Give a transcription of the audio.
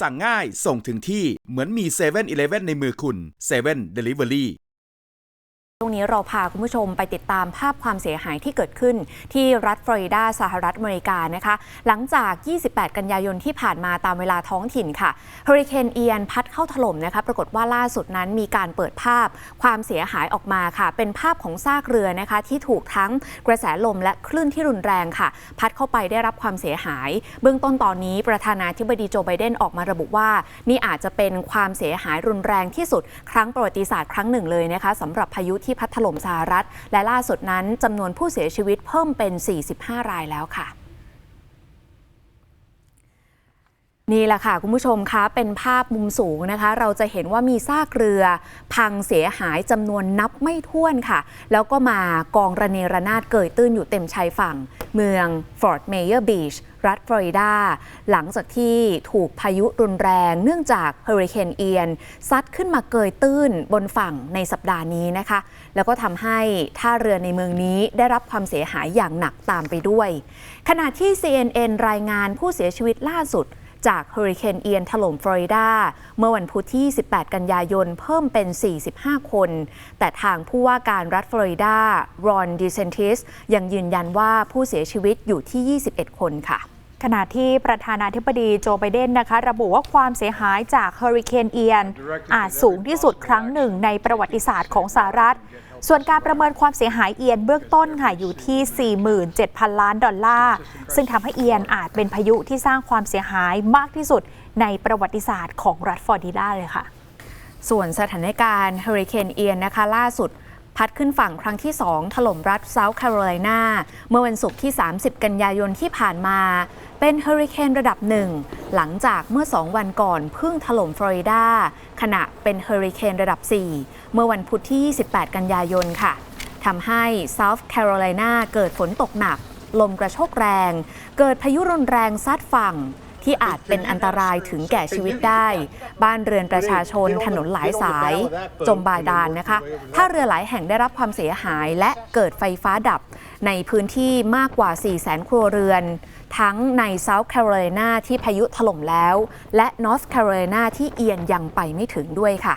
สั่งง่ายส่งถึงที่เหมือนมี7 e เ e ่ e อในมือคุณ7 Delivery ตร ช่วงนี้เราพาคุณผู้ชมไปติดตามภาพความเสียหายที่เกิดขึ้น ที่รัฐฟลอริดาสหรัฐอเมริกานะคะ หลังจาก 28 กันยายนที่ผ่านมาตามเวลาท้องถิ่นค่ะเฮอริเคนเอียนพัดเข้าถล่มนะคะ ปรากฏว่าล่าสุดนั้นมีการเปิดภาพความเสียหายออกมาค่ะ เป็นภาพของซากเรือนะคะ ที่ถูกทั้งกระแสลมและคลื่นที่รุนแรงค่ะ พัดเข้าไปได้รับความเสียหาย เบื้องต้นตอนนี้ประธานาธิบดีโจไบเดนออกมาระบุว่า นี่อาจจะเป็นความเสียหายรุนแรงที่สุด ครั้งประวัติศาสตร์ครั้งหนึ่งเลยนะคะสำหรับพายุที่พัดถล่มสหรัฐ และล่าสุดนั้นจำนวนผู้เสียชีวิตเพิ่มเป็น 45 รายแล้วค่ะ นี่แหละค่ะ คุณผู้ชมคะเป็นภาพมุมสูงนะคะ เราจะเห็นว่ามีซากเรือ พังเสียหายจำนวนนับไม่ถ้วนค่ะ แล้วก็มากองระเนระนาดเกยตื้นอยู่เต็มชายฝั่ง เมืองฟอร์ t เมเยอร์บีชรัฐฟลอริดา หลังจากที่ถูกพายุรุนแรงเนื่องจากเฮอริเคนเอียน ซัดขึ้นมาเกยตื้นบนฝั่งในสัปดาห์นี้นะคะ แล้วก็ทำให้ท่าเรือในเมืองนี้ได้รับความเสียหายอย่างหนักตามไปด้วย ขณะที่ CNN รายงานผู้เสียชีวิตล่าสุด จากเฮอริเคนเอียนถล่มฟลอริดา เมื่อวันพุธที่ 18 กันยายนเพิ่มเป็น 45 คน แต่ทางผู้ว่าการรัฐฟลอริดารอนดิเซนติสยังยืนยันว่าผู้เสียชีวิตอยู่ที่ 21 คนค่ะ ขณะที่ประธานาธิบดีโจไบเดนนะคะ ระบุว่าความเสียหายจากเฮอริเคนเอียน อาจสูงที่สุดครั้งหนึ่งในประวัติศาสตร์ของสหรัฐ ส่วนการประเมินความเสียหายเอียนเบื้องต้นค่ะอยู่ที่ 47,000 ล้านดอลลาร์ ซึ่งทำให้เอียนอาจเป็นพายุที่สร้างความเสียหายมากที่สุดในประวัติศาสตร์ของรัฐฟลอริดาเลยค่ะ ส่วนสถานการณ์เฮอริเคนเอียนนะคะล่าสุดพัดขึ้นฝั่งครั้งที่ 2 ถล่มรัฐเซาท์แคโรไลนาเมื่อวันศุกร์ที่ 30 กันยายนที่ผ่านมา เป็นเฮอริเคนระดับหนึ่งหลังจากเมื่อ 2 วันก่อนพึ่งถล่มฟลอริดาขณะเป็นเฮอริเคนระดับ 4 เมื่อวันพุธที่ 28 กันยายนค่ะทำให้เซาท์แคโรไลนาเกิดฝนตกหนัก ลมกระโชกแรง เกิดพายุรุนแรงซัดฝั่ง ที่อาจเป็นอันตรายถึงแก่ชีวิตได้ บ้านเรือนประชาชนถนนหลายสาย จมบาดาลนนะคะถ้าเรือหลายแห่งได้รับความเสียหายและเกิดไฟฟ้าดับ ในพื้นที่มากกว่า 4 0 0 0 0 0 ครัวเรือน ทั้งในเซาท์แคโรไลนาที่พายุถล่มแล้ว และนอร์ทแคโรไลนาที่เอียนยังไปไม่ถึงด้วยค่ะ